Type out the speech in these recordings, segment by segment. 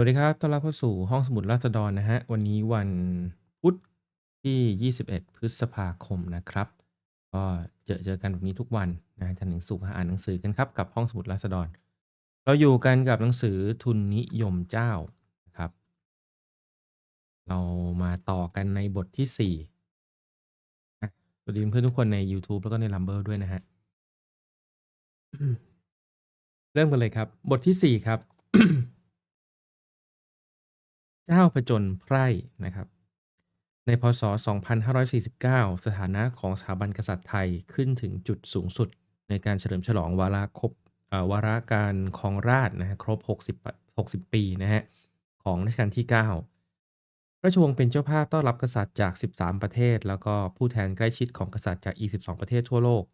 วัสดีครับ ต้อนรับเข้าสู่ห้องสมุดราษฎรนะฮะ วันนี้วันพุธที่ 21 พฤษภาคมนะครับ ก็เจอเจอกันแบบนี้ทุกวันนะจันทร์ถึงศุกร์อ่านหนังสือกันครับ กับห้องสมุดราษฎร เราอยู่กันกับหนังสือทุนนิยมเจ้านะครับ เรามาต่อกันในบทที่4นะสวัสดีเพื่อนทุกคนใน YouTube แล้วก็ใน Rumble ด้วยนะฮะ เริ่มกันเลยครับ บทที่ 4 ครับ เจ้าผจญไพร่นะครับ ในพศ 2549 สถานะของสถาบันกษัตริย์ไทยขึ้นถึงจุดสูงสุด ในการเฉลิมฉลองวาระครบวาระการครองราชนะฮะครบ 60 60 ปีนะฮะของรัชกาลที่ 9 ราชวงศ์เป็นเจ้าภาพต้อนรับกษัตริย์จาก 13 ประเทศ แล้วก็ผู้แทนใกล้ชิดของกษัตริย์จากอี12ประเทศทั่วโลก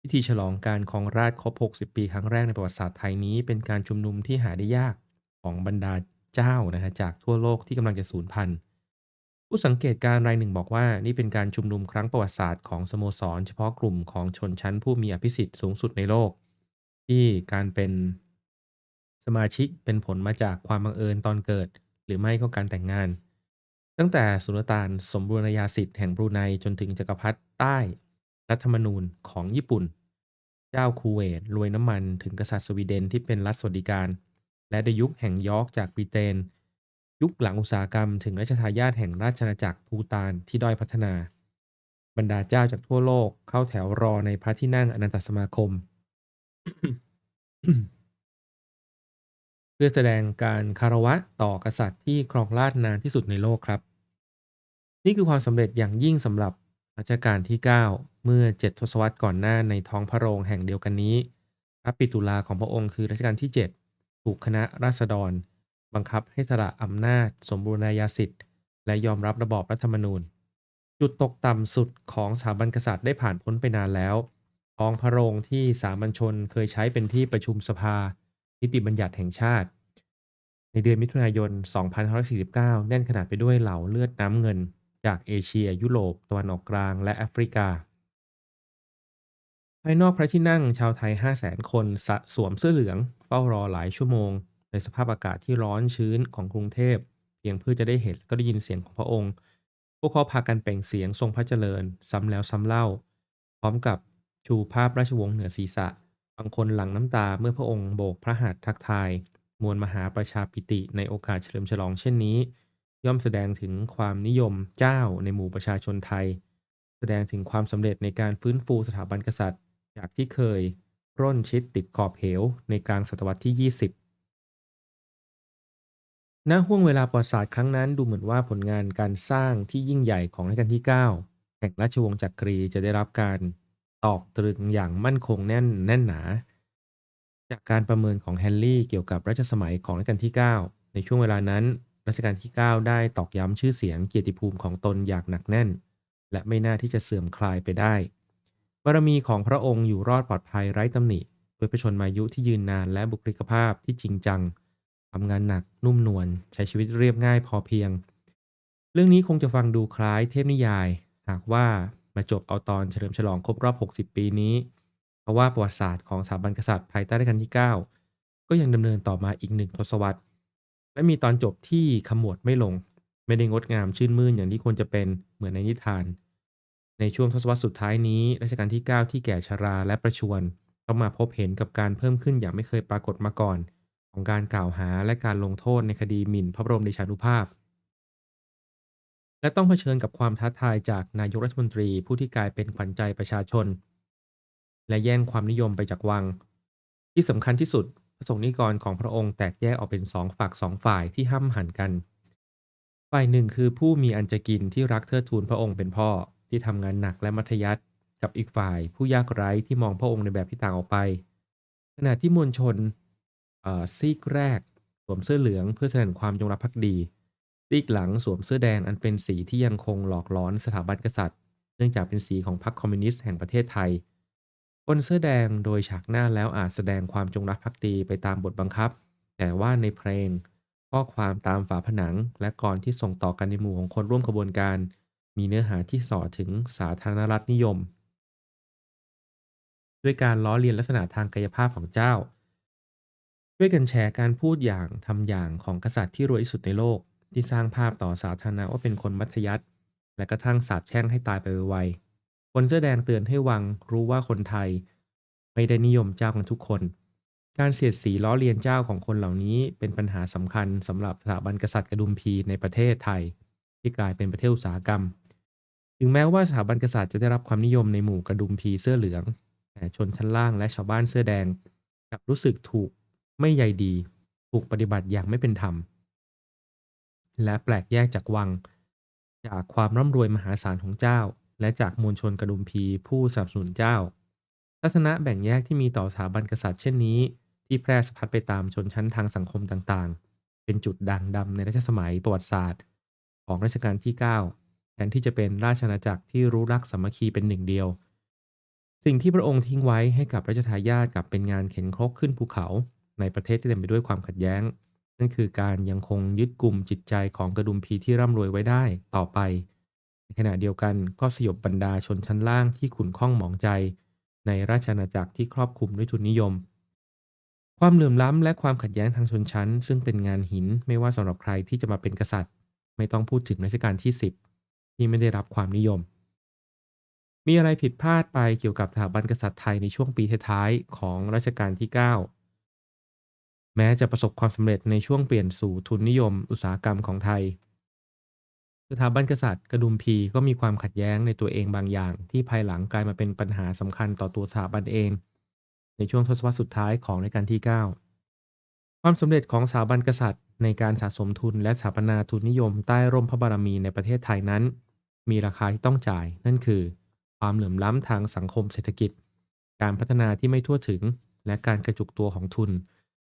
พิธีฉลองการครองราชครบ 60 ปีครั้งแรกในประวัติศาสตร์ไทยนี้เป็นการชุมนุมที่หาได้ยากของบรรดา เจ้านะฮะจากทั่วโลกที่กำลังจะสูญพันธุ์ผู้สังเกตการณ์รายหนึ่งบอกว่านี่เป็นการชุมนุมครั้งประวัติศาสตร์ของสโมสร เฉพาะกลุ่มของชนชั้นผู้มีอภิสิทธิ์สูงสุดในโลก ที่การเป็นสมาชิกเป็นผลมาจากความบังเอิญตอนเกิด หรือไม่ก็การแต่งงาน ตั้งแต่สุลต่านสมบูรณาญาสิทธิ์แห่งบรูไนจนถึงจักรพรรดิใต้รัฐธรรมนูญของญี่ปุ่น เจ้าคูเวตรวยน้ำมันถึงกษัตริย์สวีเดนที่เป็นรัฐสวัสดิการ และในยุคแห่งยอร์กจากบริเตน ยุคหลังอุตสาหกรรมถึงราชทายาทแห่งราชอาณาจักรภูฏานที่ด้อยพัฒนา บรรดาเจ้าจากทั่วโลกเข้าแถวรอในพระที่นั่งอนันตสมาคม เพื่อแสดงการคารวะต่อกษัตริย์ที่ครองราชนานที่สุดในโลกครับ นี่คือความสำเร็จอย่างยิ่งสำหรับรัชกาลที่ 9 เมื่อ 7 ทศวรรษก่อนหน้าในท้องพระโรงแห่งเดียวกันนี้พระปิตุลาของพระองค์คือรัชกาลที่ 7 ถูกคณะราษฎร บังคับให้สละอำนาจ สมบูรณาญาสิทธิ์ และยอมรับระบอบรัฐธรรมนูญ จุดตกต่ำสุดของสถาบันกษัตริย์ได้ผ่านพ้นไปนานแล้วท้องพระโรงที่สามัญชนเคยใช้เป็นที่ประชุมสภา นิติบัญญัติแห่งชาติ ในเดือนมิถุนายน 2549 แน่นขนาดไปด้วยเหล่าเลือดน้ำเงิน จากเอเชีย ยุโรป ตะวันออกกลาง และแอฟริกา ภายนอกพระที่นั่งชาวไทย 500,000 คนสสวมเสื้อเหลือง เฝ้ารอหลายชั่วโมง ในสภาพอากาศที่ร้อนชื้นของกรุงเทพ เพียงเพื่อจะได้เห็นก็ได้ยินเสียงของพระองค์ พวกเขาพากันเป่งเสียงทรงพระเจริญ ซ้ำแล้วซ้ำเล่า พร้อมกับชูภาพราชวงศ์เหนือศีรษะ บางคนหลั่งน้ำตาเมื่อพระองค์โบกพระหัตถ์ทักทาย มวลมหาประชาปิติในโอกาสเฉลิมฉลองเช่นนี้ ย่อมแสดงถึงความนิยมเจ้าในหมู่ประชาชนไทย แสดงถึงความสำเร็จในการฟื้นฟูสถาบันกษัตริย์ จากที่เคย ร่นชิดติดขอบเหวในกลางศตวรรษที่ 20 ณ ห่วงเวลาประวัติศาสตร์ครั้งนั้นดูเหมือนว่าผลงานการสร้างที่ยิ่งใหญ่ของรัชกาลที่ 9 แห่งราชวงศ์จักรีจะได้รับการตอกตรึงอย่างมั่นคงแน่นแน่นหนา จากการประเมินของแฮนรี่เกี่ยวกับรัชสมัยของรัชกาลที่ 9 ในช่วงเวลานั้นรัชกาลที่ 9 ได้ตอกย้ำชื่อเสียงเกียรติภูมิของตนอย่างหนักแน่น และไม่น่าที่จะเสื่อมคลายไปได้ บารมีของพระองค์อยู่รอดปลอดภัยไร้ตำหนิด้วยพระชนมายุที่ยืนนานและบุคลิกภาพที่จริงจังทำงานหนักนุ่มนวลใช้ชีวิตเรียบง่ายพอเพียง เรื่องนี้คงจะฟังดูคล้ายเทพนิยาย หากว่ามาจบเอาตอนเฉลิมฉลองครบรอบ 60 ปีนี้ เพราะว่าประวัติศาสตร์ของสถาบันกษัตริย์ภายใต้รัชกาลที่ 9 ก็ยังดำเนินต่อมาอีกหนึ่งทศวรรษ และมีตอนจบที่ขมวดไม่ลง ไม่ได้งดงามชื่นมื่นอย่างที่ควรจะเป็นเหมือนในนิทาน ในช่วงทศวรรษสุดท้ายนี้รัชกาลที่ 9 ที่แก่ชราและประชวรต้องมาพบเห็นกับการเพิ่มขึ้นอย่างไม่เคยปรากฏมาก่อน ของการกล่าวหาและการลงโทษในคดีหมิ่นพระบรมเดชานุภาพ และต้องเผชิญกับความท้าทายจากนายกรัฐมนตรีผู้ที่กลายเป็นขวัญใจประชาชน และแย่งความนิยมไปจากวัง ที่สำคัญที่สุดพระสงฆ์นิกรของพระองค์แตกแยกออกเป็นสองฝักสองฝ่ายที่ห้ำหันกัน ฝ่ายหนึ่งคือผู้มีอันจะกินที่รักเทิดทูนพระองค์เป็นพ่อ ที่ทำงานหนักและมัธยัสถ์กับอีกฝ่ายผู้ยากไร้ที่มองพระองค์ในแบบที่ต่างออกไป ขณะที่มวลชนซีกแรกสวมเสื้อเหลืองเพื่อแสดงความจงรักภักดี ซีกหลังสวมเสื้อแดงอันเป็นสีที่ยังคงหลอกหลอนสถาบันกษัตริย์ เนื่องจากเป็นสีของพรรคคอมมิวนิสต์แห่งประเทศไทยคนเสื้อแดงโดยฉากหน้าแล้วอาจแสดงความจงรักภักดีไปตามบทบังคับ แต่ว่าในเพลงข้อความตามฝาผนัง และกลอนที่ส่งต่อกันในหมู่ของคนร่วมขบวนการ มีเนื้อหาที่ส่อถึงสาธารณรัฐนิยม ด้วยการล้อเลียนลักษณะทางกายภาพของเจ้าช่วยกันแชร์การพูดอย่างทำอย่างของกษัตริย์ที่รวยที่สุดในโลก ที่สร้างภาพต่อสาธารณะว่าเป็นคนมัธยัสถ์และกระทั่งสาปแช่งให้ตายไปไวๆคนเสื้อแดงเตือนให้วังรู้ว่าคนไทย ไม่ได้นิยมเจ้ากันทุกคน การเสียดสีล้อเลียนเจ้าของคนเหล่านี้เป็นปัญหาสำคัญสำหรับสถาบันกษัตริย์กระดุมพีในประเทศไทย ที่กลายเป็นประเทศอุตสาหกรรม ถึงแม้ว่าสถาบันกษัตริย์จะได้รับความนิยมในหมู่กระดุมพีเสื้อเหลือง แต่ชนชั้นล่างและชาวบ้านเสื้อแดงกลับรู้สึกถูกไม่ใยดี ถูกปฏิบัติอย่างไม่เป็นธรรม และแปลกแยกจากวัง จากความร่ำรวยมหาศาลของเจ้า และจากมวลชนกระดุมพีผู้สนับสนุนเจ้าทัศนะแบ่งแยกที่มีต่อสถาบันกษัตริย์เช่นนี้ที่แพร่สะพัดไปตามชนชั้นทางสังคมต่างๆ เป็นจุดด่างดำในรัชสมัยประวัติศาสตร์ ของรัชกาลที่ 9 แทนที่จะเป็นราชอาณาจักรที่รู้รักสามัคคีเป็นหนึ่งเดียว สิ่งที่พระองค์ทิ้งไว้ให้กับรัชทายาทกับเป็นงานเข็นครกขึ้นภูเขา ในประเทศที่เต็มไปด้วยความขัดแย้ง นั่นคือการยังคงยึดกลุ่มจิตใจของกระดุมพีที่ร่ำรวยไว้ได้ต่อไป ในขณะเดียวกันก็สยบบรรดาชนชั้นล่างที่ขุนข้องหมองใจ ในราชอาณาจักรที่ครอบคลุมด้วยทุนนิยมความเหลื่อมล้ำและความขัดแย้งทางชนชั้น ซึ่งเป็นงานหินไม่ว่าสำหรับใครที่จะมาเป็นกษัตริย์ ไม่ต้องพูดถึงรัชกาลที่ 10 ที่ไม่ได้รับความนิยม มีอะไรผิดพลาดไปเกี่ยวกับสถาบันกษัตริย์ไทยในช่วงปีท้ายๆของรัชกาลที่ 9 แม้จะประสบความสำเร็จในช่วงเปลี่ยนสู่ทุนนิยมอุตสาหกรรมของไทย สถาบันกษัตริย์กระดุมพีก็มีความขัดแย้งในตัวเองบางอย่าง ที่ภายหลังกลายมาเป็นปัญหาสำคัญต่อตัวสถาบันเอง ในช่วงทศวรรษสุดท้ายของรัชกาลที่ 9ความสำเร็จของสถาบันกษัตริย์ในการสะสมทุนและสถาปนาทุนนิยมใต้ร่มพระบารมีในประเทศไทยนั้น มีราคาที่ต้องจ่าย นั่นคือ ความเหลื่อมล้ำทางสังคมเศรษฐกิจ การพัฒนาที่ไม่ทั่วถึง และการกระจุกตัวของทุน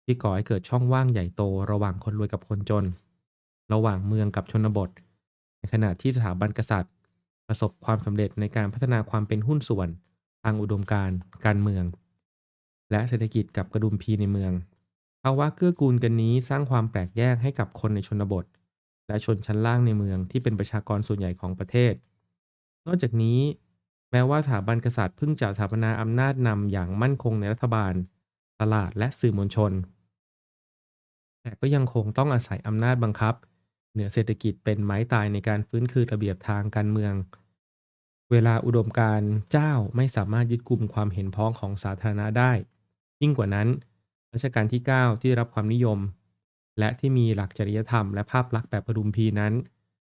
ที่ก่อให้เกิดช่องว่างใหญ่โตระหว่างคนรวยกับคนจน ระหว่างเมืองกับชนบท ในขณะที่สถาบันกษัตริย์ ประสบความสำเร็จในการพัฒนาความเป็นหุ้นส่วน ทางอุดมการณ์การเมือง และเศรษฐกิจกับกระดุมพีในเมืองภาวะเกื้อกูลกันนี้สร้างความแปลกแยกให้กับคนในชนบท และชนชั้นล่างในเมืองที่เป็นประชากรส่วนใหญ่ของประเทศ นอกจากนี้ แม้ว่าสถาบันกษัตริย์เพิ่งจะสถาปนาอำนาจนำอย่างมั่นคงในรัฐบาล ตลาดและสื่อมวลชน แต่ก็ยังคงต้องอาศัยอำนาจบังคับ เหนือเศรษฐกิจเป็นไม้ตายในการฟื้นคืนระเบียบทางการเมือง เวลาอุดมการเจ้าไม่สามารถยึดกลุ่มความเห็นพ้องของสาธารณะได้ ยิ่งกว่านั้นรัชกาลที่ 9 ที่ได้รับความนิยม และที่มีหลักจริยธรรมและภาพลักษณ์แบบกระดุมพีนั้น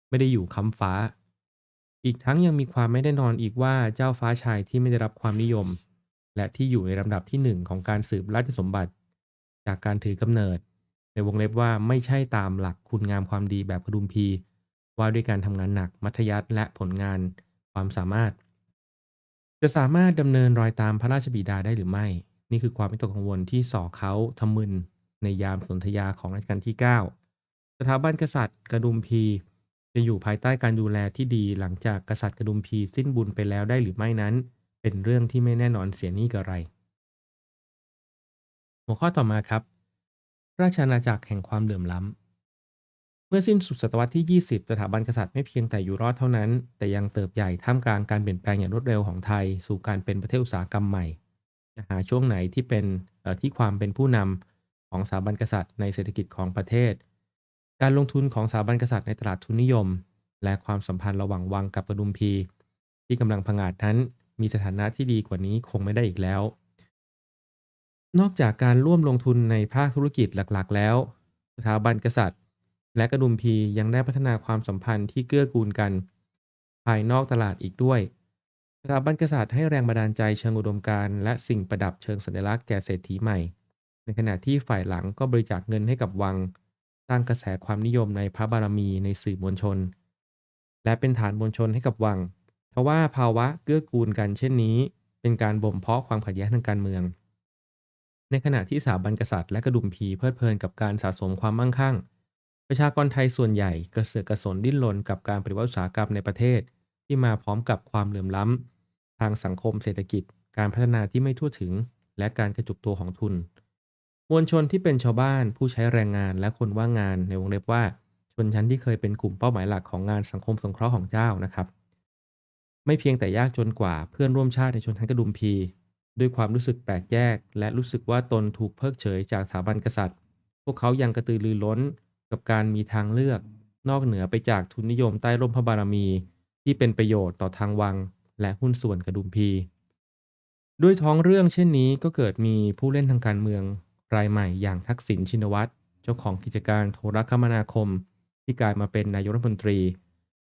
ไม่ได้อยู่ค้ำฟ้า อีกทั้งยังมีความไม่แน่นอนอีกว่าเจ้าฟ้าชายที่ไม่ได้รับความนิยม และที่อยู่ในลำดับที่หนึ่งของการสืบราชสมบัติ จากการถือกำเนิด ในวงเล็บว่าไม่ใช่ตามหลักคุณงามความดีแบบกระดุมพี ว่าด้วยการทำงานหนักมัธยัสถ์และผลงานความสามารถ จะสามารถดำเนินรอยตามพระราชบิดาได้หรือไม่ นี่คือความวิตกกังวลที่ส่อเขาทำมึน ในยามสนธยาของรัชกาลที่ 9 สถาบันกษัตริย์กระดุมพี จะอยู่ภายใต้การดูแลที่ดีหลังจากกษัตริย์กระดุมพีสิ้นบุญไปแล้วได้หรือไม่นั้น เป็นเรื่องที่ไม่แน่นอนเสียนี่กระไร หัวข้อต่อมาครับ ราชอาณาจักรแห่งความเหลื่อมล้ำเมื่อสิ้นสุดศตวรรษที่ 20 สถาบันกษัตริย์ไม่เพียงแต่อยู่รอดเท่านั้น แต่ยังเติบใหญ่ท่ามกลางการเปลี่ยนแปลงอย่างรวดเร็วของไทย สู่การเป็นประเทศอุตสาหกรรมใหม่จะหาช่วงไหนที่เป็นที่ความเป็นผู้นำ ของสถาบันกษัตริย์ในเศรษฐกิจของประเทศ การลงทุนของสถาบันกษัตริย์ในตลาดทุนนิยม และความสัมพันธ์ระหว่างวังกับกระดุมพี ที่กำลังผงาดนั้นมีสถานะที่ดีกว่านี้คงไม่ได้อีกแล้ว นอกจากการร่วมลงทุนในภาคธุรกิจหลักๆ แล้ว สถาบันกษัตริย์ และกระดุมพียังได้พัฒนาความสัมพันธ์ที่เกื้อกูลกัน ภายนอกตลาดอีกด้วยสถาบันกษัตริย์ให้แรงบันดาลใจเชิงอุดมการณ์และสิ่งประดับเชิงสัญลักษณ์แก่เศรษฐีใหม่ ในขณะที่ฝ่ายหลังก็บริจาคเงินให้กับวัง สร้างกระแสความนิยมในพระบารมีในสื่อมวลชน และเป็นฐานมวลชนให้กับวังทว่าภาวะเกื้อกูลกันเช่นนี้ เป็นการบ่มเพาะความขัดแย้งทางการเมือง ในขณะที่สถาบันกษัตริย์และกระดุมพีเพลิดเพลินกับการสะสมความมั่งคั่ง ประชากรไทยส่วนใหญ่กระเสือกกระสนดิ้นรนกับการปฏิวัติอุตสาหกรรมในประเทศ ที่มาพร้อมกับความเหลื่อมล้ำ ทางสังคมเศรษฐกิจ การพัฒนาที่ไม่ทั่วถึง และการกระจุกตัวของทุน มวลชนที่เป็นชาวบ้านผู้ใช้แรงงานและคนว่างงานในวงเล็บว่า ชนชั้นที่เคยเป็นกลุ่มเป้าหมายหลักของงานสังคมสงเคราะห์ของเจ้านะครับ ไม่เพียงแต่ยากจนกว่าเพื่อนร่วมชาติในชนชั้นกระดุมพี ด้วยความรู้สึกแปลกแยก และรู้สึกว่าตนถูกเพิกเฉยจากสถาบันกษัตริย์ พวกเขายังกระตือรือร้นกับการมีทางเลือก นอกเหนือไปจากทุนนิยมใต้ร่มพระบารมี ที่เป็นประโยชน์ต่อทางวัง และหุ้นส่วนกระดุมพีด้วยท้องเรื่องเช่นนี้ก็เกิดมีผู้เล่นทางการเมือง รายใหม่อย่างทักษิณชินวัตร เจ้าของกิจการโทรคมนาคม ที่กลายมาเป็นนายกรัฐมนตรี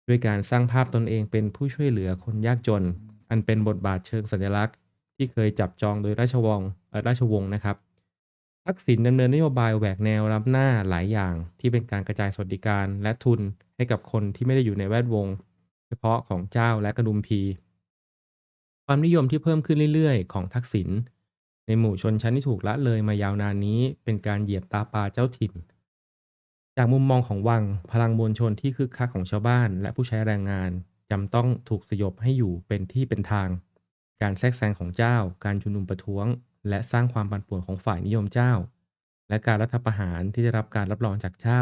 ด้วยการสร้างภาพตนเองเป็นผู้ช่วยเหลือคนยากจน อันเป็นบทบาทเชิงสัญลักษณ์ ที่เคยจับจองโดยราชวงศ์ราชวงศ์นะครับ ทักษิณดำเนินนโยบายแหวกแนวรับหน้าหลายอย่างที่เป็นการกระจายสวัสดิการและทุนให้กับคนที่ไม่ได้อยู่ในแวดวง เฉพาะของเจ้าและกระดุมพี ความนิยมที่เพิ่มขึ้นเรื่อยๆ ของทักษิณ ในหมู่ชนชั้นที่ถูกละเลยมายาวนานนี้ เป็นการเหยียบตาปลาเจ้าถิ่น จากมุมมองของวังพลังมวลชนที่คึกคักของชาวบ้าน และผู้ใช้แรงงานจำต้องถูกสยบให้อยู่เป็นที่เป็นทาง การแทรกแซงของเจ้า การชุมนุมประท้วง และสร้างความปั่นป่วนของฝ่ายนิยมเจ้า และการรัฐประหารที่ได้รับการรับรองจากเจ้า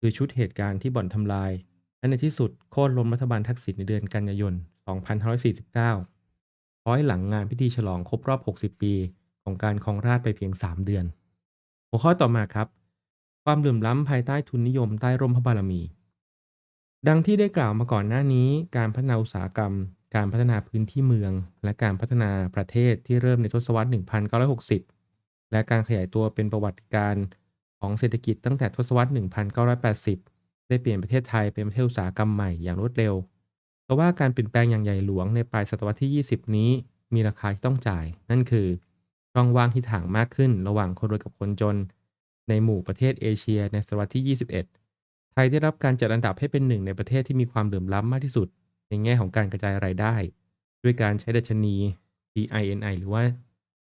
คือชุดเหตุการณ์ที่บ่อนทำลายและในที่สุดโค่นล้มรัฐบาลทักษิณในเดือนกันยายน 2549 พ้อยหลังงานพิธีฉลองครบรอบ 60 ปี ของการครองราชไปเพียง 3 เดือน หัวข้อต่อมาครับ ความเหลื่อมล้ำภายใต้ทุนนิยมใต้ร่มพระบารมี ดังที่ได้กล่าวมาก่อนหน้านี้ การพัฒนาอุตสาหกรรม การพัฒนาพื้นที่เมือง และการพัฒนาประเทศที่เริ่มในทศวรรษ 1960 และการขยายตัวเป็นประวัติการณ์ของเศรษฐกิจตั้งแต่ทศวรรษ 1980 ได้เปลี่ยนประเทศไทยเป็นประเทศอุตสาหกรรมใหม่อย่างรวดเร็ว เพราะว่าการเปลี่ยนแปลงอย่างใหญ่หลวงในปลายศตวรรษที่ 20 นี้ มีราคาที่ต้องจ่าย นั่นคือช่องว่างที่ถ่างมากขึ้นระหว่างคนรวยกับคนจน ในหมู่ประเทศเอเชียในศตวรรษที่ 21 ไทยได้รับการจัดอันดับให้เป็นหนึ่งในประเทศที่มีความเหลื่อมล้ำมากที่สุด ในแง่ของการกระจายรายได้ ด้วยการใช้ดัชนี GINI หรือว่า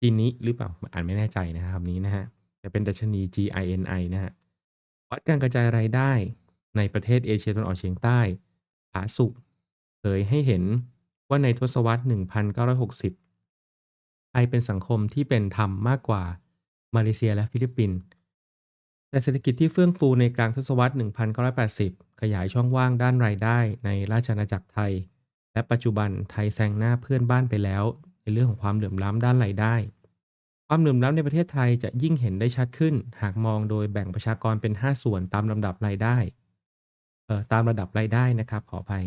Gini หรือเปล่าอ่านไม่แน่ใจนะครับคำนี้นะฮะจะเป็นดัชนี GINI นะฮะวัดการกระจายรายได้ในประเทศเอเชียตะวันออกเฉียงใต้ผาสุก เผยให้เห็นว่าในทศวรรษ 1960 ไทยเป็นสังคมที่เป็นธรรมมากกว่ามาเลเซียและฟิลิปปินส์ แต่เศรษฐกิจที่เฟื่องฟูในกลางทศวรรษ 1980 ขยายช่องว่างด้านรายได้ในราชอาณาจักรไทย และปัจจุบันไทยแซงหน้าเพื่อนบ้านไปแล้ว ในเรื่องของความเหลื่อมล้ำด้านรายได้ ความเหลื่อมล้ำในประเทศไทยจะยิ่งเห็นได้ชัดขึ้น หากมองโดยแบ่งประชากรเป็น 5 ส่วนตามลำดับรายได้ เอ่อ ตามระดับรายได้นะครับ ขออภัย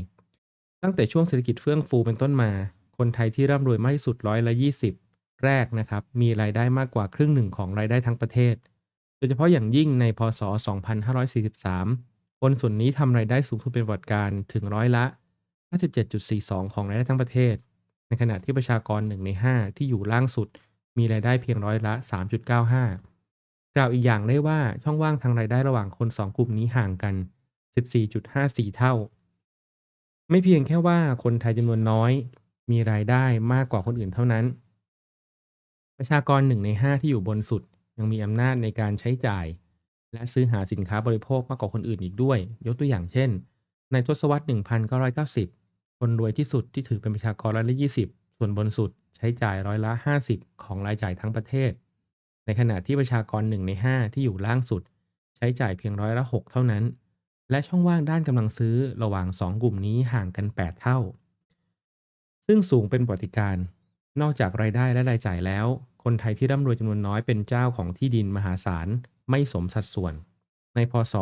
ตั้งแต่ช่วงเศรษฐกิจเฟื่องฟูเป็นต้นมา คนไทยที่ร่ำรวยมากที่สุดร้อยละ20 แรกนะครับ มีรายได้มากกว่าครึ่งหนึ่งของรายได้ทั้งประเทศ โดยเฉพาะอย่างยิ่งในพศ 2543 คนส่วนนี้ทำรายได้สูงสุดเป็นประวัติการถึงร้อยละ 57.42 ของรายได้ทั้งประเทศ ในขณะที่ประชากร 1 ใน 5 ที่อยู่ล่างสุด มีรายได้เพียงร้อยละ 3.95 กล่าวอีกอย่างได้ว่าช่องว่างทางรายได้ระหว่างคน 2 กลุ่มนี้ห่างกัน 14.54 เท่า ไม่เพียงแค่ว่าคนไทยจำนวนน้อย มีรายได้มากกว่าคนอื่นเท่านั้น ประชากร1ใน5ที่อยู่บนสุด ยังมีอำนาจในการใช้จ่าย และซื้อหาสินค้าบริโภคมากกว่าคนอื่นอีกด้วย ยกตัวอย่างเช่น ในทศวรรษ 1990 คนรวยที่สุดที่ถือเป็นประชากรร้อยละ 20 ส่วนบนสุดใช้จ่ายร้อยละ 50 ของรายจ่ายทั้งประเทศ ในขณะที่ประชากร1ใน 5 ที่อยู่ล่างสุด ใช้จ่ายเพียงร้อยละ 6 เท่านั้น และช่องว่างด้านกำลังซื้อระหว่าง 2 กลุ่มนี้ห่างกัน 8 เท่า ซึ่งสูงเป็นปรติการ นอกจากรายได้และรายจ่ายแล้ว คนไทยที่ร่ำรวยจำนวนน้อยเป็นเจ้าของที่ดินมหาศาลไม่สมสัดส่วน ในพศ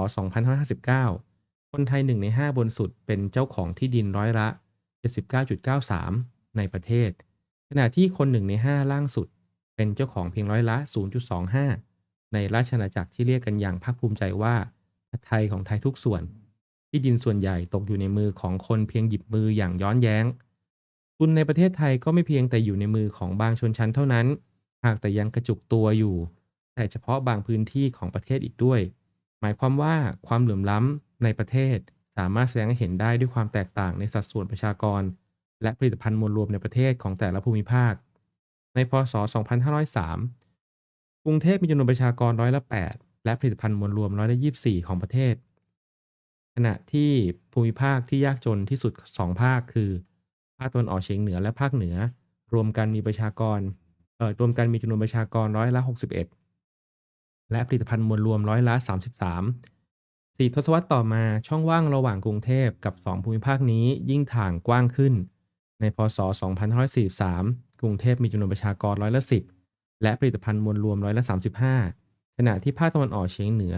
2559 คนไทย 1 ใน 5 บนสุดเป็นเจ้าของที่ดินร้อยละ 79.93 ในประเทศ ขณะที่คน 1 ใน 5 ล่างสุด เป็นเจ้าของเพียงร้อยละ 0.25 ในราชอาณาจักรที่เรียกกันอย่างภาคภูมิใจว่า ไทยของไทยทุกส่วน ที่ดินส่วนใหญ่ตกอยู่ในมือของคนเพียงหยิบมืออย่างย้อนแย้ง ทุนในประเทศไทยก็ไม่เพียงแต่อยู่ในมือของบางชนชั้นเท่านั้น หากแต่ยังกระจุกตัวอยู่ แต่เฉพาะบางพื้นที่ของประเทศอีกด้วย หมายความว่าความเหลื่อมล้ำในประเทศสามารถแสดงให้เห็นได้ด้วยความแตกต่างในสัดส่วนประชากร และผลิตภัณฑ์มวลรวมในประเทศของแต่ละภูมิภาค ในพศ 2503 กรุงเทพมีจำนวนประชากรร้อยละ8 และผลิตภัณฑ์มวลรวมร้อยละ24ของประเทศ ขณะที่ภูมิภาคที่ยากจนที่สุด 2 ภาคคือ ภาคตะวันออกเฉียงเหนือและภาคเหนือ รวมกันมีประชากรเอ่อรวมกันมีจำนวนประชากรร้อยละ 61 และผลิตภัณฑ์มวลรวมร้อยละ 33สี่ทศวรรษต่อมาช่องว่างระหว่างกรุงเทพกับ 2 ภูมิภาคนี้ยิ่งถ่างกว้างขึ้น ในพศ 2543 กรุงเทพมีจำนวนประชากรร้อยละ 10 และผลิตภัณฑ์มวลรวมร้อยละ 35 ขณะที่ภาคตะวันออกเฉียงเหนือ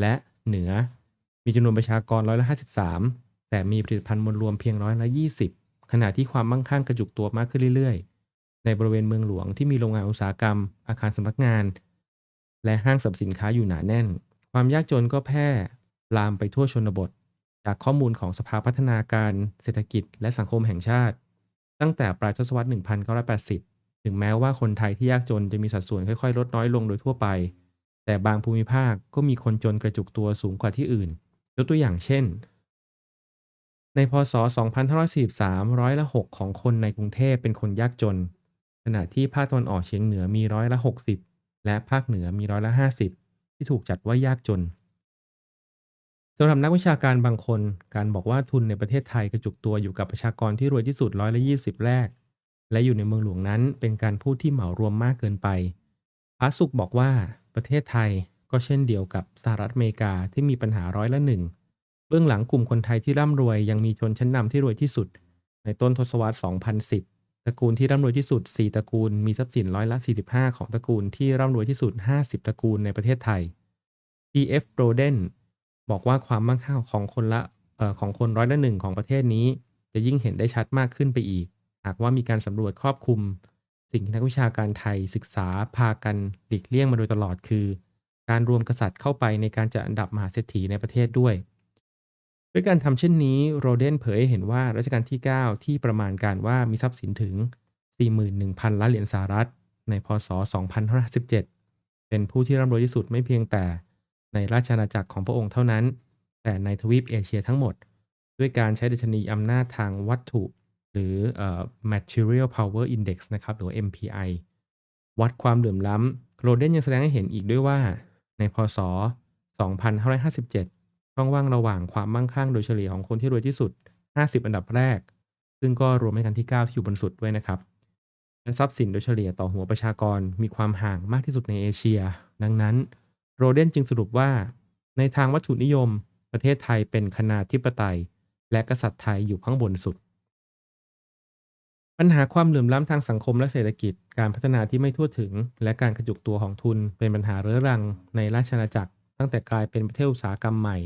และเหนือ มีจำนวนประชากรร้อยละ53 แต่มีผลิตภัณฑ์มวลรวมเพียงร้อยละ20 ขณะที่ความมั่งคั่งกระจุกตัวมากขึ้นเรื่อยๆ ในบริเวณเมืองหลวงที่มีโรงงานอุตสาหกรรม อาคารสำนักงาน และห้างสรรพสินค้าอยู่หนาแน่น ความยากจนก็แพร่ลามไปทั่วชนบท จากข้อมูลของสภาพัฒนาการ เศรษฐกิจ และสังคมแห่งชาติ ตั้งแต่ปลายทศวรรษ 1980 ถึงแม้ว่าคนไทยที่ยากจนจะมีสัดส่วนค่อยๆ ลดน้อยลงโดยทั่วไป แต่บางภูมิภาคก็มีคนจนกระจุกตัวสูงกว่าที่อื่น ยกตัวอย่างเช่น ในพศ 2543 ร้อยละ 6 ของคนในกรุงเทพเป็นคนยากจน ขณะที่ภาคตะวันออกเฉียงเหนือมีร้อยละ 60 และภาคเหนือมีร้อยละ 50 ที่ถูกจัดว่ายากจนสำหรับนักวิชาการบางคน การบอกว่าทุนในประเทศไทยกระจุกตัวอยู่กับประชากรที่รวยที่สุดร้อยละ20แรก และอยู่ในเมืองหลวงนั้นเป็นการพูดที่เหมารวมมากเกินไปพระสุขบอกว่า ประเทศไทยก็เช่นเดียวกับสหรัฐอเมริกาที่มีปัญหาร้อยละหนึ่งเบื้องหลังกลุ่มคนไทยที่ร่ำรวยยังมีชนชั้นนำที่รวยที่สุด ในต้นทศวรรษ 2010 ตระกูลที่ร่ำรวยที่สุด 4 ตระกูลมีทรัพย์สินร้อยละ 45 ของตระกูลที่ร่ำรวยที่สุด 50 ตระกูลในประเทศไทย D.F. Broden บอกว่าความมั่งคั่งของคนละออของคนร้อยละหนึ่งของประเทศนี้ จะยิ่งเห็นได้ชัดมากขึ้นไปอีก หากว่ามีการสำรวจครอบคลุม สิ่งที่นักวิชาการไทยศึกษาพากันหลีกเลี่ยงมาโดยตลอดคือ การรวมกษัตริย์เข้าไปในการจัดอันดับมหาเศรษฐีในประเทศด้วย ด้วยการทำเช่นนี้โรเดนเผยให้เห็นว่ารัชกาลที่ 9 ที่ประมาณการว่ามีทรัพย์สินถึง 41,000 ล้านเหรียญสหรัฐ ในพศ 2517 เป็นผู้ที่ร่ำรวยที่สุดไม่เพียงแต่ในราชอาณาจักรของพระองค์เท่านั้น แต่ในทวีปเอเชียทั้งหมด ด้วยการใช้ดัชนีอำนาจทางวัตถุ หรือ material power index นะครับหรือ MPI วัดความเหลื่อมล้ำโรเดนยังแสดงให้เห็นอีกด้วยว่า ในพศ 2557ช่องว่างระหว่างความมั่งคั่งโดยเฉลี่ยของคนที่รวยที่สุด 50 อันดับแรก ซึ่งก็รวมในกันที่ 9 ที่อยู่บนสุดด้วยนะครับ และทรัพย์สินโดยเฉลี่ยต่อหัวประชากรมีความห่างมากที่สุดในเอเชีย ดังนั้นโรเดนจึงสรุปว่า ในทางวัตถุนิยม ประเทศไทยเป็นคณาธิปไตย และกษัตริย์ไทยอยู่ข้างบนสุด ปัญหาความเหลื่อมล้ำทางสังคมและเศรษฐกิจ การพัฒนาที่ไม่ทั่วถึง และการกระจุกตัวของทุน เป็นปัญหาเรื้อรังในราชอาณาจักร ตั้งแต่กลายเป็นประเทศอุตสาหกรรมใหม่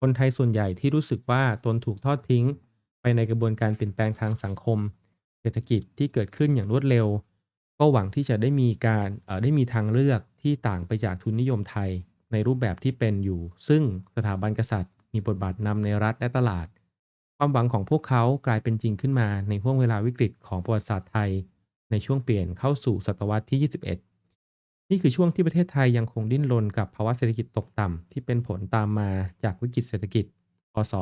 คนไทยส่วนใหญ่ที่รู้สึกว่าตนถูกทอดทิ้ง ไปในกระบวนการเปลี่ยนแปลงทางสังคม เศรษฐกิจที่เกิดขึ้นอย่างรวดเร็ว ก็หวังที่จะได้มีการได้มีทางเลือกที่ต่างไปจากทุนนิยมไทย ในรูปแบบที่เป็นอยู่ ซึ่งสถาบันกษัตริย์ มีบทบาทนำในรัฐและตลาด ความหวังของพวกเขากลายเป็นจริงขึ้นมาในห่วงเวลาวิกฤตของประวัติศาสตร์ไทย ในช่วงเปลี่ยนเข้าสู่ศตวรรษที่ 21 นี่คือช่วงที่ประเทศไทยยังคงดิ้นรนกับภาวะเศรษฐกิจตกต่ำที่เป็นผลตามมาจากวิกฤตเศรษฐกิจ พศ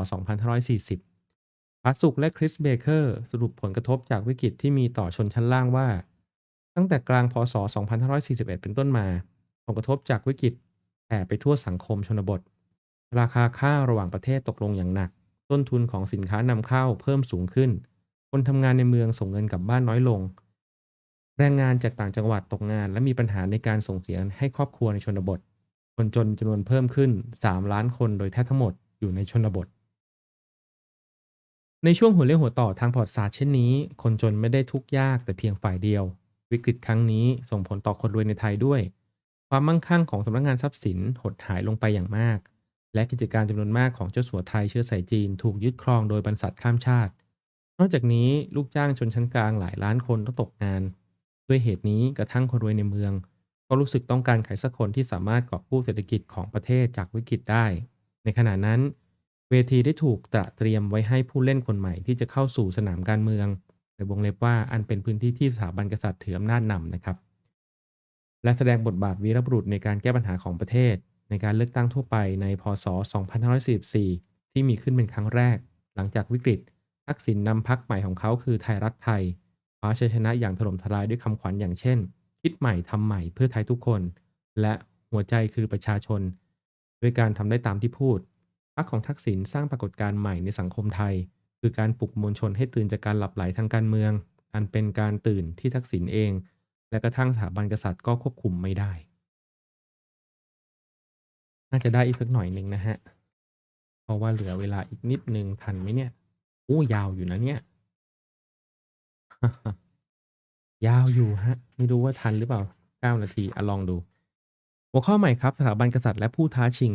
2540พัสุกและคริสเบเกอร์สรุปผลกระทบจากวิกฤตที่มีต่อชนชั้นล่างว่า ตั้งแต่กลางพศ 2541 เป็นต้นมา ผลกระทบจากวิกฤตแผ่ไปทั่วสังคมชนบท ราคาข้าวระหว่างประเทศตกลงอย่างหนัก ต้นทุนของสินค้านำเข้าเพิ่มสูงขึ้น คนทำงานในเมืองส่งเงินกลับบ้านน้อยลง แรงงานจากต่างจังหวัดตกงาน และมีปัญหาในการส่งเสียงให้ครอบครัวในชนบท คนจนจำนวนเพิ่มขึ้น 3 ล้านคนโดยแทบทั้งหมดอยู่ในชนบท ในช่วงหัวเรี่ยวหัวต่อทางประวัติศาสตร์เช่นนี้ คนจนไม่ได้ทุกข์ยากแต่เพียงฝ่ายเดียว วิกฤตครั้งนี้ส่งผลต่อคนรวยในไทยด้วย ความมั่งคั่งของสำนักงานทรัพย์สินหดหายลงไปอย่างมาก และกิจการจำนวนมากของเจ้าสัวไทยเชื้อสายจีนถูกยึดครองโดยบรรษัทข้ามชาติ นอกจากนี้ลูกจ้างชนชั้นกลางหลายล้านคนต้องตกงาน ด้วยเหตุนี้กระทั่งคนรวยในเมือง ก็รู้สึกต้องการใครสักคนที่สามารถกอบกู้เศรษฐกิจของประเทศจากวิกฤตได้ ในขณะนั้น เวทีได้ถูกตระเตรียมไว้ให้ผู้เล่นคนใหม่ที่จะเข้าสู่สนามการเมืองในวงเล็บว่าอันเป็นพื้นที่ที่สถาบันกษัตริย์ถืออำนาจนำนะครับ และแสดงบทบาทวีรบุรุษในการแก้ปัญหาของประเทศ ในการเลือกตั้งทั่วไปในพศ 2544 ที่มีขึ้นเป็นครั้งแรก หลังจากวิกฤต ทักษิณนำพักใหม่ของเขาคือไทยรักไทยคว้าชัยชนะอย่างถล่มทลายด้วยคำขวัญอย่างเช่น คิดใหม่ทำใหม่เพื่อไทยทุกคน และหัวใจคือประชาชน ด้วยการทำได้ตามที่พูดพรรคของทักษิณสร้างปรากฏการณ์ใหม่ในสังคมไทย คือการปลุกมวลชนให้ตื่นจากการหลับไหลทางการเมือง อันเป็นการตื่นที่ทักษิณเอง และกระทั่งสถาบันกษัตริย์ก็ควบคุมไม่ได้ น่าจะได้อีกสักหน่อยหนึ่งนะฮะ เพราะว่าเหลือเวลาอีกนิดนึงทันไหมเนี่ยโอ้ยาวอยู่นะเนี่ย ยาวอยู่ฮะ ไม่รู้ว่าทันหรือเปล่า9นาทีอะลองดู หัวข้อใหม่ครับ สถาบันกษัตริย์และผู้ท้าชิง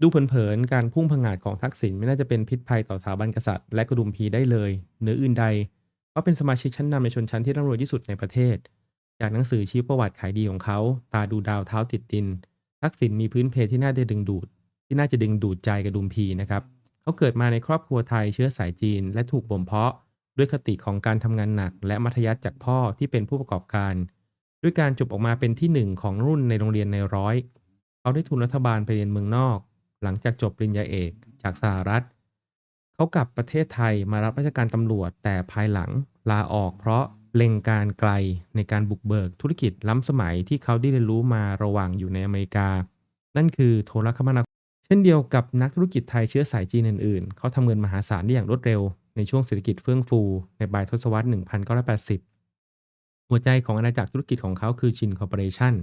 ดูเผินๆ การพุ่งผงาดของทักษิณไม่น่าจะเป็นพิษภัยต่อสถาบันกษัตริย์และกระดุมพีได้เลยเหนืออื่นใดเพราะเป็นสมาชิกชั้นนำในชนชั้นที่ร่ำรวยที่สุดในประเทศ จากหนังสือชี้ประวัติขายดีของเขา ตาดูดาวเท้าติดดิน ทักษิณมีพื้นเพที่น่าจะดึงดูด ที่น่าจะดึงดูดใจกระดุมพีนะครับเขาเกิดมาในครอบครัวไทยเชื้อสายจีน และถูกบ่มเพาะ ด้วยคติของการทำงานหนัก และมัธยัสถจากพ่อที่เป็นผู้ประกอบการ ด้วยการจบออกมาเป็นที่หนึ่งของรุ่นในโรงเรียนในร้อย เขาได้ทุนรัฐบาลไปเรียนเมืองนอก หลังจากจบปริญญาเอกจากสหรัฐ เขากลับประเทศไทยมารับราชการตำรวจแต่ภายหลังลาออกเพราะ เล็งการไกลในการบุกเบิกธุรกิจล้ำสมัยที่เขาได้เรียนรู้มาระหว่างอยู่ในอเมริกา นั่นคือโทรคมนาคม เช่นเดียวกับนักธุรกิจไทยเชื้อสายจีนอื่นๆ เขาทำเงินมหาศาลได้อย่างรวดเร็ว ในช่วงเศรษฐกิจเฟื่องฟูในปลายทศวรรษ 1980 หัวใจของอาณาจักรธุรกิจของเขาคือชินคอร์ปอเรชั่น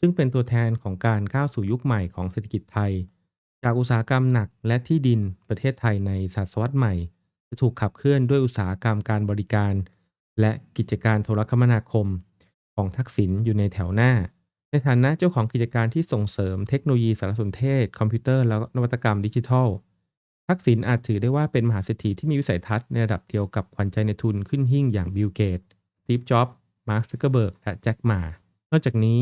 ซึ่งเป็นตัวแทนของการก้าวสู่ยุคใหม่ของเศรษฐกิจไทย จากอุตสาหกรรมหนักและที่ดินประเทศไทยในศตวรรษใหม่ จะถูกขับเคลื่อนด้วยอุตสาหกรรมการบริการ และกิจการโทรคมนาคมของทักษิณอยู่ในแถวหน้า ในฐานะเจ้าของกิจการที่ส่งเสริมเทคโนโลยีสารสนเทศ คอมพิวเตอร์และนวัตกรรมดิจิทัล ทักษิณอาจถือได้ว่าเป็นมหาเศรษฐีที่มีวิสัยทัศน์ในระดับเดียวกับขวัญใจในทุนขึ้นหิ่งอย่างบิลเกตสตีฟ จ็อบส์มาร์คซักเกอร์เบิร์กและแจ็คหมานอกจากนี้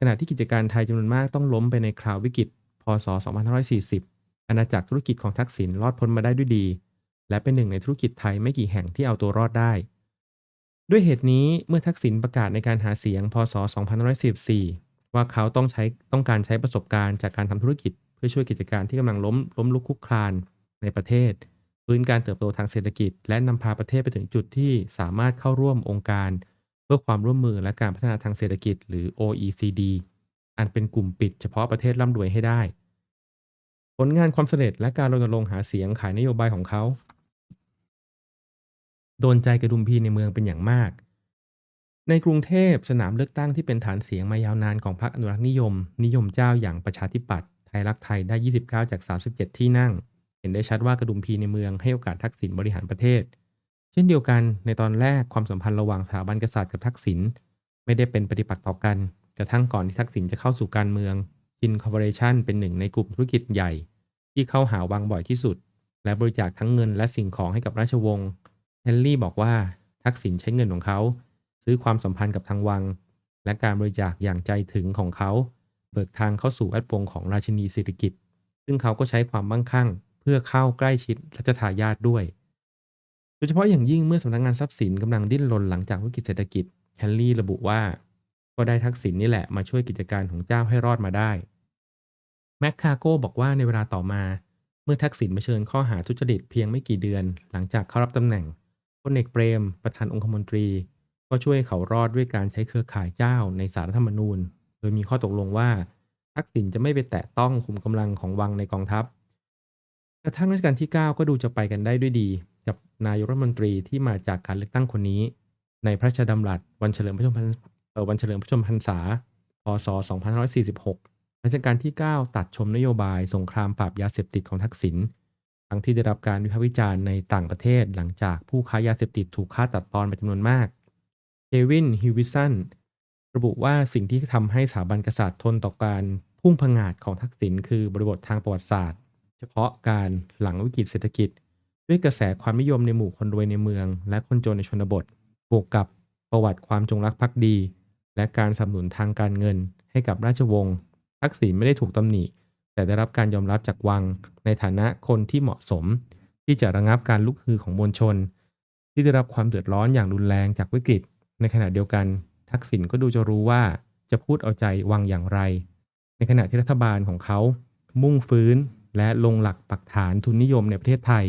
ขณะที่กิจการไทยจำนวนมากต้องล้มไปในคราววิกฤต พศ 2540 อาณาจักรธุรกิจของทักษิณรอดพ้นมาได้ด้วยดี และเป็นหนึ่งในธุรกิจไทยไม่กี่แห่งที่เอาตัวรอดได้ ด้วยเหตุนี้เมื่อทักษิณประกาศในการหาเสียงพศ 2544ว่าเขาต้องใช้ต้องการใช้ประสบการณ์จากการทำธุรกิจ เพื่อช่วยกิจการที่กำลังล้มล้มลุกคลุกคลานในประเทศฟื้นการเติบโตทางเศรษฐกิจ และนำพาประเทศไปถึงจุดที่สามารถเข้าร่วมองค์การ เพื่อความร่วมมือและการพัฒนาทางเศรษฐกิจ หรือ OECD อันเป็นกลุ่มปิดเฉพาะประเทศร่ำรวยให้ได้ ผลงานความสำเร็จและการรณรงค์หาเสียงขายนโยบายของเขา โดนใจกระดุมพีในเมืองเป็นอย่างมาก ในกรุงเทพสนามเลือกตั้งที่เป็นฐานเสียงมายาวนานของพรรคอนุรักษ์นิยม นิยมเจ้าอย่างประชาธิปัตย์ไทยรักไทยได้ 29 จาก 37 ที่นั่ง เห็นได้ชัดว่ากระดุมพีในเมืองให้โอกาสทักษิณบริหารประเทศ เช่นเดียวกันในตอนแรกความสัมพันธ์ระหว่างสถาบันกษัตริย์กับทักษิณไม่ได้เป็นปฏิปักษ์ต่อกันกระทั่งก่อนที่ทักษิณจะเข้าสู่การเมืองจินคอร์ปอเรชันเป็นหนึ่งในกลุ่มธุรกิจใหญ่ ที่เข้าหาวังบ่อยที่สุด และบริจาคทั้งเงินและสิ่งของให้กับราชวงศ์ เฮนรี่บอกว่าทักษิณใช้เงินของเขา ซื้อความสัมพันธ์กับทางวัง และการบริจาคอย่างใจถึงของเขา เบิกทางเข้าสู่แวดวงของราชินีสิริกิตซึ่งเขาก็ใช้ความมั่งคั่ง เพื่อเข้าใกล้ชิดรัชทายาทด้วย โดยเฉพาะอย่างยิ่งเมื่อสำนักงานทรัพย์สินกำลังดิ้นรนหลังจากวิกฤตเศรษฐกิจแฮนรี่ระบุว่า ก็ได้ทักษิณนี่แหละมาช่วยกิจการของเจ้าให้รอดมาได้แมคคาโกบอกว่าในเวลาต่อมา เมื่อทักษิณเผชิญข้อหาทุจริตเพียงไม่กี่เดือน หลังจากเข้ารับตำแหน่ง พลเอกเปรม ประธานองคมนตรี ก็ช่วยเขารอดด้วยการใช้เครือข่ายเจ้าในสารรัฐธรรมนูญ โดยมีข้อตกลงว่าทักษิณจะไม่ไปแตะต้องคุมกำลังของวังในกองทัพ กระทั่งรัชกาลที่ 9 ก็ดูจะไปกันได้ด้วยดี กับนายกรัฐมนตรีที่มาจากการเลือกตั้งคนนี้ ในพระราชดำรัสวันเฉลิมพระชนมพรรษวันเฉลิมพระชนมพรรษา พศ 2546 รัชกาลที่ 9 ตัดชมนโยบายสงครามปราบยาเสพติดของทักษิณ ทั้งที่ได้รับการวิพากษ์วิจารณ์ในต่างประเทศหลังจากผู้ค้ายาเสพติดถูกฆ่าตัดตอนไปจำนวนมากเควินฮิววิสันระบุว่าสิ่งที่ทำให้สถาบันกษัตริย์ทนต่อการพุ่งผงาดของทักษิณคือบริบททางประวัติศาสตร์ เฉพาะการหลังวิกฤตเศรษฐกิจ ด้วยกระแสความนิยมในหมู่คนรวยในเมือง และคนจนในชนบท บวกกับประวัติความจงรักภักดี และการสนับสนุนทางการเงินให้กับราชวงศ์ทักษิณไม่ได้ถูกตำหนิ แต่ได้รับการยอมรับจากวัง ในฐานะคนที่เหมาะสม ที่จะระงับการลุกฮือของมวลชน ที่ได้รับความเดือดร้อนอย่างรุนแรงจากวิกฤต ในขณะเดียวกัน ทักษิณก็ดูจะรู้ว่าจะพูดเอาใจวังอย่างไร ในขณะที่รัฐบาลของเขา มุ่งฟื้นและลงหลักปักฐานทุนนิยมในประเทศไทย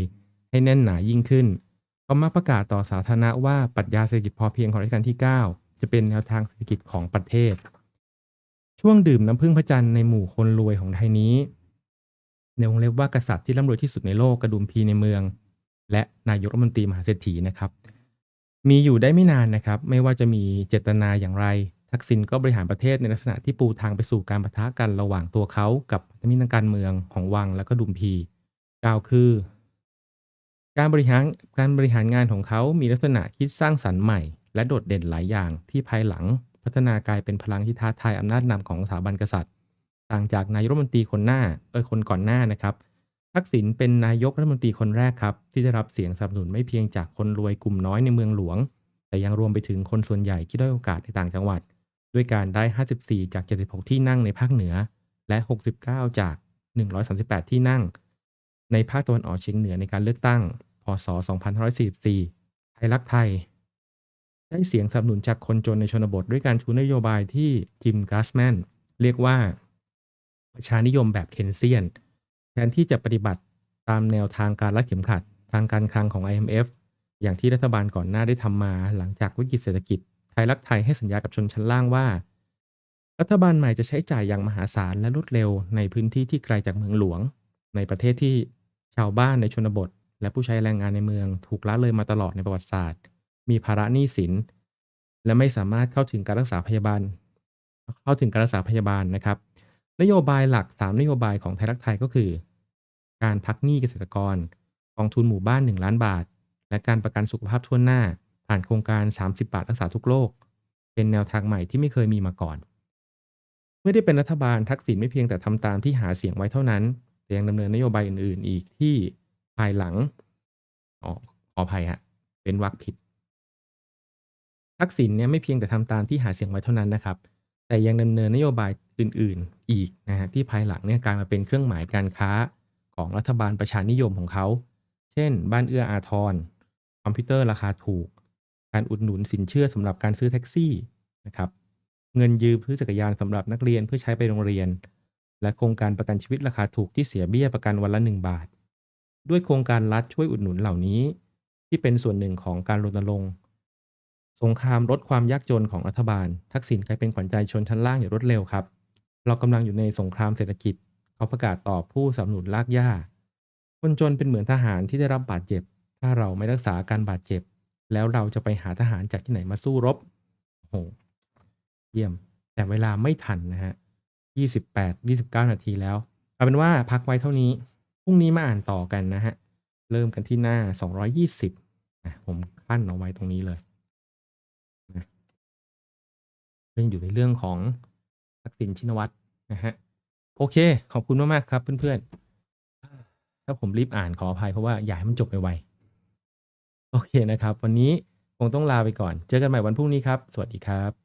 ให้แน่นหนายิ่งขึ้นก็มาประกาศต่อสาธารณะว่าปรัชญาเศรษฐกิจพอเพียงของรัชกาลที่ 9 จะเป็นแนวทางเศรษฐกิจของประเทศ ช่วงดื่มน้ำพึ่งพระจันทร์ในหมู่คนรวยของไทยนี้ ในวงเล็บว่ากษัตริย์ที่ร่ำรวยที่สุดในโลกกระดุมพีในเมือง และนายกรัฐมนตรีมหาเศรษฐีนะครับ มีอยู่ได้ไม่นานนะครับ ไม่ว่าจะมีเจตนาอย่างไร ทักษิณก็บริหารประเทศในลักษณะที่ปูทางไปสู่การปะทะกันระหว่างตัวเขากับพันธมิตรทางการเมืองของวังและก็ดุมพีกล่าวคือ การบริหารการบริหารงานของเขามีลักษณะคิดสร้างสรรค์ใหม่ และโดดเด่นหลายอย่างที่ภายหลัง พัฒนากลายเป็นพลังที่ท้าทายอำนาจนำของสถาบันกษัตริย์ ต่างจากนายกรัฐมนตรีคนหน้าเออคนก่อนหน้านะครับ ทักษิณเป็นนายกรัฐมนตรีคนแรกครับ ที่ได้รับเสียงสนับสนุนไม่เพียงจากคนรวยกลุ่มน้อยในเมืองหลวง แต่ยังรวมไปถึงคนส่วนใหญ่ที่ได้โอกาสในต่างจังหวัด ด้วยการได้ 54 จาก 76 ที่นั่งในภาคเหนือ และ 69 จาก 138 ที่นั่ง ในภาคตะวันออกเฉียงเหนือในการเลือกตั้ง พศ 2544 ไทยรักไทย ได้เสียงสนับสนุนจากคนจนในชนบทด้วยการชูนโยบายที่จิมกราสแมนเรียกว่าประชานิยมแบบเคนเซียน แทนที่จะปฏิบัติตามแนวทางการรัดเข็มขัด ทางการคลังของ IMF อย่างที่รัฐบาลก่อนหน้าได้ทำมาหลังจากวิกฤตเศรษฐกิจ ไทยรักไทยให้สัญญากับชนชั้นล่างว่า รัฐบาลใหม่จะใช้จ่ายอย่างมหาศาลและรวดเร็วในพื้นที่ที่ไกลจากเมืองหลวง ในประเทศที่ชาวบ้านในชนบท และผู้ใช้แรงงานในเมือง ถูกละเลยมาตลอดในประวัติศาสตร์ มีภาระหนี้สิน และไม่สามารถเข้าถึงการรักษาพยาบาล เข้าถึงการรักษาพยาบาลนะครับ นโยบายหลัก 3 นโยบายของไทยรักไทยก็คือ การพักหนี้เกษตรกรกองทุนหมู่บ้าน 1 ล้านบาท และการประกันสุขภาพทั่วหน้า ผ่านโครงการ 30 บาทรักษาทุกโรคเป็นแนวทางใหม่ที่ไม่เคยมีมาก่อน เมื่อได้เป็นรัฐบาลทักษิณไม่เพียงแต่ทำตามที่หาเสียงไว้เท่านั้นแต่ยังดำเนินนโยบายอื่น ๆ อีกที่ภายหลังอ๋อขออภัยฮะเป็นวรรคผิด ทักษิณเนี่ยไม่เพียงแต่ทำตามที่หาเสียงไว้เท่านั้นนะครับ แต่ยังดำเนินนโยบายอื่น ๆ อีกนะฮะที่ภายหลังเนี่ยกลายมาเป็นเครื่องหมายการค้าของรัฐบาลประชานิยมของเขา เช่น บ้านเอื้ออาทร คอมพิวเตอร์ราคาถูก การอุดหนุนสินเชื่อสำหรับการซื้อแท็กซี่นะครับ เงินยืมซื้อจักรยานสำหรับนักเรียนเพื่อใช้ไปโรงเรียน และโครงการประกันชีวิตราคาถูกที่เสียเบี้ยประกันวันละ 1 บาท ด้วยโครงการรัฐช่วยอุดหนุนเหล่านี้ ที่เป็นส่วนหนึ่งของการรณรงค์ สงครามลดความยากจนของรัฐบาล ทักษิณกลายเป็นขวัญใจชนชั้นล่างอย่างรวดเร็วครับ เรากำลังอยู่ในสงครามเศรษฐกิจ เขาประกาศต่อผู้สนับสนุนลากย่าคนจนเป็นเหมือนทหารที่ได้รับบาดเจ็บ ถ้าเราไม่รักษาการบาดเจ็บ แล้วเราจะไปหาทหารจากที่ไหนมาสู้รบโหเยี่ยม แต่เวลาไม่ทันนะฮะ28 29 นาทีแล้ว เอาเป็นว่าพักไว้เท่านี้ พรุ่งนี้มาอ่านต่อกันนะฮะ เริ่มกันที่หน้า 220นะผมขั้นเอาไว้ตรงนี้เลย ยังอยู่ในเรื่องของทักษิณชินวัตรนะฮะโอเค ขอบคุณมากๆครับเพื่อนๆ ถ้าผมรีบอ่านขออภัยเพราะว่าอยากให้มันจบไปไวโอเคนะครับ วันนี้คงต้องลาไปก่อน เจอกันใหม่วันพรุ่งนี้ครับ สวัสดีครับ